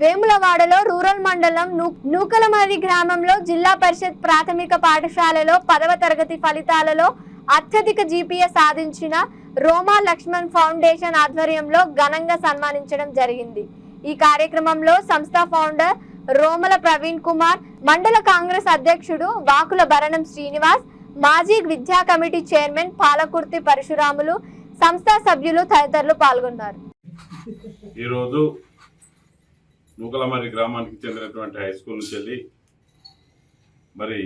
వేములవాడలో రూరల్ మండలం నూకలమరి నూకలమర్రి గ్రామంలో జిల్లా పరిషత్ ప్రాథమిక పాఠశాలలో పదవ తరగతి ఫలితాలలో అత్యధిక జీపీఏ సాధించిన రోమా లక్ష్మణ్ ఫౌండేషన్ ఆధ్వర్యంలో ఘనంగా సన్మానించడం జరిగింది. ఈ కార్యక్రమంలో సంస్థ ఫౌండర్ రోమల ప్రవీణ్ కుమార్ మండల కాంగ్రెస్ అధ్యక్షుడు వాకుల భరణం శ్రీనివాస్ మాజీ విద్యా కమిటీ చైర్మన్ పాలకుర్తి పరశురాములు సంస్థ సభ్యులు తదితరులు పాల్గొన్నారు. ఈరోజు నూకలమరి గ్రామానికి చెందినటువంటి హై స్కూల్ నుంచి వెళ్ళి మరి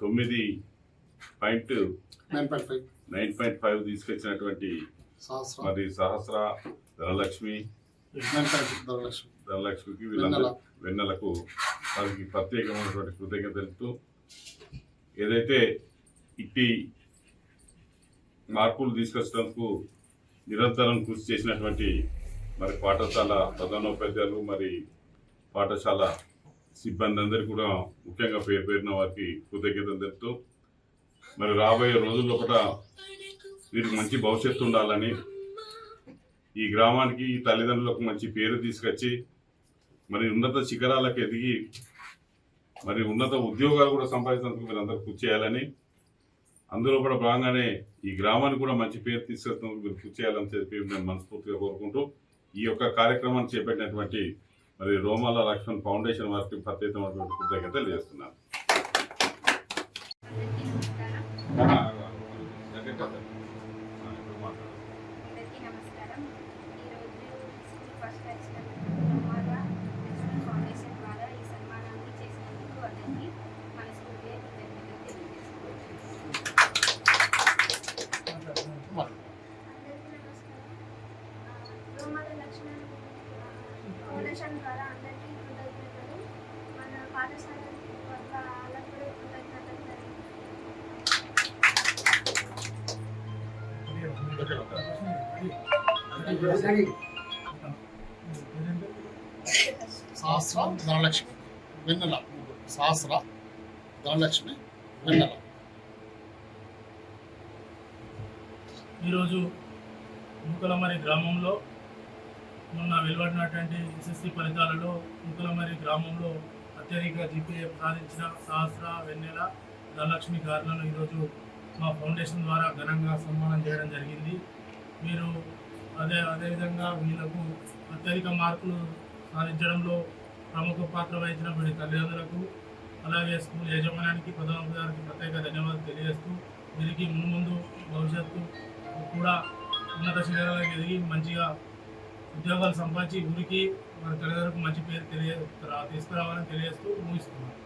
తొమ్మిది పాయింట్ నైన్ పాయింట్ ఫైవ్. తీసుకొచ్చినటువంటి మరి సహస్ర ధనలక్ష్మి ధనలక్ష్మికి వీళ్ళందరూ వెన్నెలకు వారికి ప్రత్యేకమైనటువంటి కృతజ్ఞత తెలుపుతూ ఏదైతే ఇట్టి మార్పులు తీసుకొచ్చినందుకు నిరంతరం కృషి చేసినటువంటి మరి పాఠశాల ప్రధానోపాధ్యాయులు మరి పాఠశాల సిబ్బంది అందరికీ కూడా ముఖ్యంగా పేరు పేరిన వారికి కృతజ్ఞతలు తెలుపుతూ మరి రాబోయే రోజుల్లో కూడా వీరికి మంచి భవిష్యత్తు ఉండాలని ఈ గ్రామానికి ఈ తల్లిదండ్రులకు మంచి పేరు తీసుకొచ్చి మరి ఉన్నత శిఖరాలకు ఎదిగి మరి ఉన్నత ఉద్యోగాలు కూడా సంపాదించినందుకు మీరు అందరూ కృషి చేయాలని అందులో కూడా భాగంగానే ఈ గ్రామానికి కూడా మంచి పేరు తీసుకొచ్చినందుకు మీరు కృషి చేయాలని చెప్పి నేను మనస్ఫూర్తిగా కోరుకుంటూ ఈ యొక్క కార్యక్రమాన్ని చేపట్టినటువంటి మరి రోమాల లక్ష్మణ్ ఫౌండేషన్ వారికి ప్రత్యేకమైనటువంటి కృతజ్ఞతలు చేస్తున్నాను అందరికీ నమస్కారం ఈరోజు స్కూల్ ఫస్ట్ వచ్చిన కుమార లక్ష్మీ ఫౌండేషన్ ద్వారా ఈ సన్మానాన్ని చేసినందుకు అందరికీ మనస్ఫూర్తిగా కృతజ్ఞతలు తెలియజేస్తున్నాను అందరికీ నమస్కారం ఫౌండేషన్ ద్వారా అందరికీ కృతజ్ఞతలు. మన పాఠశాల వద్ద వాళ్ళకు కూడా కృతజ్ఞతలు. సహస్ర ధనలక్ష్మి వెన్నెల. సహస్ర ధనలక్ష్మి వెన్నెల. ఈరోజు ముక్కలమరి గ్రామంలో మొన్న వెలువడినటువంటి ఎస్ఎస్సి ఫలితాలలో ముకులమరి గ్రామంలో అత్యధిక జీపీఏ సాధించిన సహస్ర వెన్నెల ధనలక్ష్మి గారులను ఈరోజు మా ఫౌండేషన్ ద్వారా ఘనంగా సన్మానం చేయడం జరిగింది. మీరు అదే అదేవిధంగా వీళ్ళకు అత్యధిక మార్కులు సాధించడంలో ప్రముఖ పాత్ర వహించిన వీడి తల్లిదండ్రులకు అలాగే స్కూల్ యాజమాన్యానికి ప్రధానోపాధ్యాయునికి ప్రత్యేక ధన్యవాదాలు తెలియజేస్తూ వీరికి ముందు భవిష్యత్తు కూడా ఉన్నత శిఖరాలకు ఎదిగి మంచిగా ఉద్యోగాలు సంపాదించి ఊరికి మన తల్లిదండ్రులకు మంచి పేరు తెలియ తీసుకురావాలని తెలియజేస్తూ ముగిస్తున్నాను